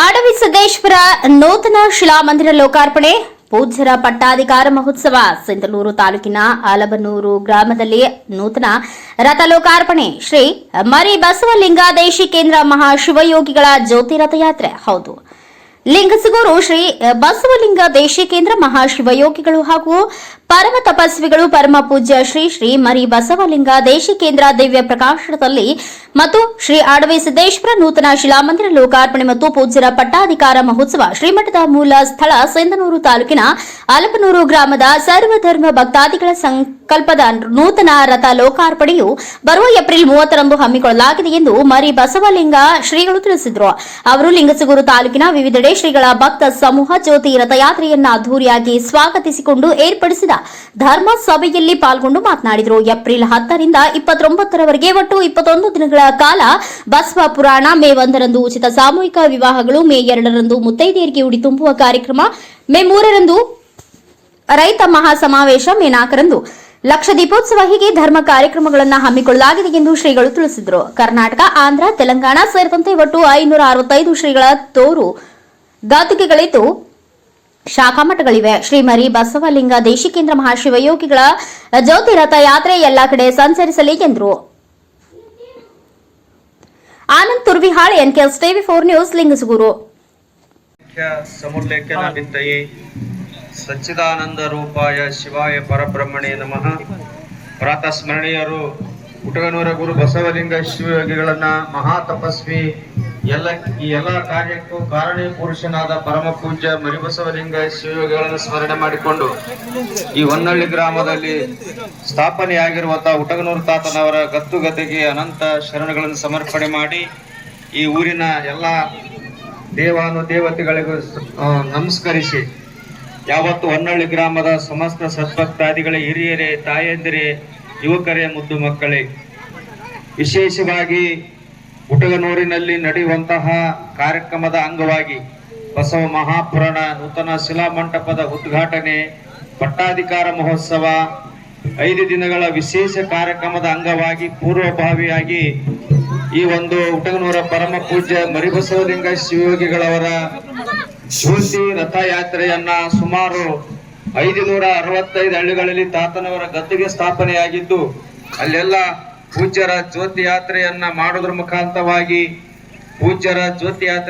ಆಡವಿ ಸಿದ್ದೇಶ್ವರ ನೂತನ ಶಿಲಾಮಂದಿರ ಲೋಕಾರ್ಪಣೆ, ಪೂಜ್ಯರ ಪಟ್ಟಾಧಿಕಾರ ಮಹೋತ್ಸವ, ಸಿಂಧನೂರು ತಾಲೂಕಿನ ಆಲಬನೂರು ಗ್ರಾಮದಲ್ಲಿ ನೂತನ ರಥ ಲೋಕಾರ್ಪಣೆ ಶ್ರೀ ಮರಿ ಬಸವಲಿಂಗ ದೇಶಿಕೇಂದ್ರ ಮಹಾಶಿವಯೋಗಿಗಳ ಜ್ಯೋತಿ ರಥಯಾತ್ರೆ ಹೌದು. ಲಿಂಗಸಗೂರು ಶ್ರೀ ಬಸವಲಿಂಗ ದೇಶಿಕೇಂದ್ರ ಮಹಾಶಿವಯೋಗಿಗಳು ಹಾಗೂ ಪರಮ ತಪಸ್ವಿಗಳು ಪರಮ ಪೂಜ್ಯ ಶ್ರೀ ಶ್ರೀ ಮರಿ ಬಸವಲಿಂಗ ದೇಶಿಕೇಂದ್ರ ದಿವ್ಯ ಪ್ರಕಾಶನದಲ್ಲಿ ಮತ್ತು ಶ್ರೀ ಆಡವಿ ಸಿದ್ದೇಶ್ವರ ನೂತನ ಶಿಲಾಮಂದಿರ ಲೋಕಾರ್ಪಣೆ ಮತ್ತು ಪೂಜ್ಯರ ಪಟ್ಟಾಧಿಕಾರ ಮಹೋತ್ಸವ ಶ್ರೀಮಠದ ಮೂಲ ಸ್ಥಳ ಸಿಂಧನೂರು ತಾಲೂಕಿನ ಅಲಪನೂರು ಗ್ರಾಮದ ಸರ್ವಧರ್ಮ ಭಕ್ತಾದಿಗಳ ಸಂಕಲ್ಪದ ನೂತನ ರಥ ಲೋಕಾರ್ಪಣೆಯು ಬರುವ ಏಪ್ರಿಲ್ ಮೂವತ್ತರಂದು ಹಮ್ಮಿಕೊಳ್ಳಲಾಗಿದೆ ಎಂದು ಮರಿ ಬಸವಲಿಂಗ ಶ್ರೀಗಳು ತಿಳಿಸಿದರು. ಅವರು ಲಿಂಗಸಗೂರು ತಾಲೂಕಿನ ವಿವಿಧೆಡೆ ಶ್ರೀಗಳ ಭಕ್ತ ಸಮೂಹ ಜ್ಯೋತಿ ರಥಯಾತ್ರೆಯನ್ನ ಅದ್ದೂರಿಯಾಗಿ ಸ್ವಾಗತಿಸಿಕೊಂಡು ಏರ್ಪಡಿಸಿದ ಧರ್ಮ ಸಭೆಯಲ್ಲಿ ಪಾಲ್ಗೊಂಡು ಮಾತನಾಡಿದರು. ಏಪ್ರಿಲ್ ಹತ್ತರಿಂದ ಇಪ್ಪತ್ತೊಂಬತ್ತರವರೆಗೆ ಒಟ್ಟು ಇಪ್ಪತ್ತೊಂದು ದಿನಗಳ ಕಾಲ ಬಸವ ಪುರಾಣ ಮೇ ಒಂದರಂದು ಉಚಿತ ಸಾಮೂಹಿಕ ವಿವಾಹಗಳು ಮೇ ಎರಡರಂದು ಮುತ್ತೈದೆಯರಿಗೆ ಉಡಿ ತುಂಬುವ ಕಾರ್ಯಕ್ರಮ ಮೇ ಮೂರರಂದು ರೈತ ಮಹಾಸಮಾವೇಶ ಮೇ ನಾಲ್ಕರಂದು ಲಕ್ಷ ದೀಪೋತ್ಸವ ಹೀಗೆ ಧರ್ಮ ಕಾರ್ಯಕ್ರಮಗಳನ್ನು ಹಮ್ಮಿಕೊಳ್ಳಲಾಗಿದೆ ಎಂದು ಶ್ರೀಗಳು ತಿಳಿಸಿದರು. ಕರ್ನಾಟಕ ಆಂಧ್ರ ತೆಲಂಗಾಣ ಸೇರಿದಂತೆ ಒಟ್ಟು ಐನೂರ ಅರವತ್ತೈದು ಶ್ರೀಗಳ ತೋರು ಗಾತಿಕೆಗಳಿದ್ದು ಶಾಖಾ ಮಠಗಳಿವೆ. ಶ್ರೀಮರಿ ಬಸವಲಿಂಗ ದೇಶಿಕೇಂದ್ರ ಮಹಾಶಿವಯೋಗಿಗಳ ಜ್ಯೋತಿ ರಥ ಯಾತ್ರೆ ಎಲ್ಲಾ ಕಡೆ ಸಂಚರಿಸಲಿ ಎಂದರು. Anand Turvihal NKS TV four news Lingasugur. ಸಚ್ಚಿದಾನಂದ ರೂಪಾಯ ಶಿವಾಯ ಪರಬ್ರಹ್ಮಣೇ ನಮಃ. ಪ್ರಾತಃ ಸ್ಮರಣೀಯರು ಕುಟಗನೂರ ಗುರು ಬಸವಲಿಂಗ ಶಿವಯೋಗಿಗಳನ್ನ ಮಹಾ ತಪಸ್ವಿ, ಎಲ್ಲ ಈ ಎಲ್ಲ ಕಾರ್ಯಕ್ಕೂ ಕಾರಣೀ ಪುರುಷನಾದ ಪರಮ ಪೂಜ್ಯ ಮರಿಬಸವಲಿಂಗ ಶಿವಯೋಗಿಗಳನ್ನು ಸ್ಮರಣೆ ಮಾಡಿಕೊಂಡು ಈ ಹೊನ್ನಳ್ಳಿ ಗ್ರಾಮದಲ್ಲಿ ಸ್ಥಾಪನೆಯಾಗಿರುವಂತಹ ಉಟಗನೂರು ತಾತನವರ ಗತ್ತುಗತೆಗೆ ಅನಂತ ಶರಣಗಳನ್ನು ಸಮರ್ಪಣೆ ಮಾಡಿ ಈ ಊರಿನ ಎಲ್ಲ ದೇವಾನು ದೇವತೆಗಳಿಗೂ ನಮಸ್ಕರಿಸಿ ಯಾವತ್ತು ಹೊನ್ನಳ್ಳಿ ಗ್ರಾಮದ ಸಮಸ್ತ ಸದ್ಭಕ್ತಾದಿಗಳ, ಹಿರಿಯರೇ, ತಾಯಂದಿರೇ, ಯುವಕರೇ, ಮುದ್ದು ಮಕ್ಕಳೇ, ವಿಶೇಷವಾಗಿ ಉಟಗನೂರಿನಲ್ಲಿ ನಡೆಯುವಂತಹ ಕಾರ್ಯಕ್ರಮದ ಅಂಗವಾಗಿ ಬಸವ ಮಹಾಪುರಾಣ ನೂತನ ಶಿಲಾ ಮಂಟಪದ ಉದ್ಘಾಟನೆ, ಪಟ್ಟಾಧಿಕಾರ ಮಹೋತ್ಸವ, ಐದು ದಿನಗಳ ವಿಶೇಷ ಕಾರ್ಯಕ್ರಮದ ಅಂಗವಾಗಿ ಪೂರ್ವಭಾವಿಯಾಗಿ ಈ ಒಂದು ಉಟಗನೂರ ಪರಮ ಪೂಜ್ಯ ಮರಿಬಸವಲಿಂಗ ಶಿವಯೋಗಿಗಳವರ ಜ್ಯೋತಿ ರಥಯಾತ್ರೆಯನ್ನ ಸುಮಾರು ಐದು ನೂರ ಅರವತ್ತೈದು ಹಳ್ಳಿಗಳಲ್ಲಿ ತಾತನವರ ಗದ್ದುಗೆ ಸ್ಥಾಪನೆಯಾಗಿದ್ದು, ಅಲ್ಲೆಲ್ಲ ಪೂಜ್ಯರ ಜ್ಯೋತಿ ಯಾತ್ರೆಯನ್ನ ಮಾಡೋದ್ರ ಮುಖಾಂತರವಾಗಿ ಪೂಜ್ಯರ ಜ್ಯೋತಿ ಯಾತ್ರೆ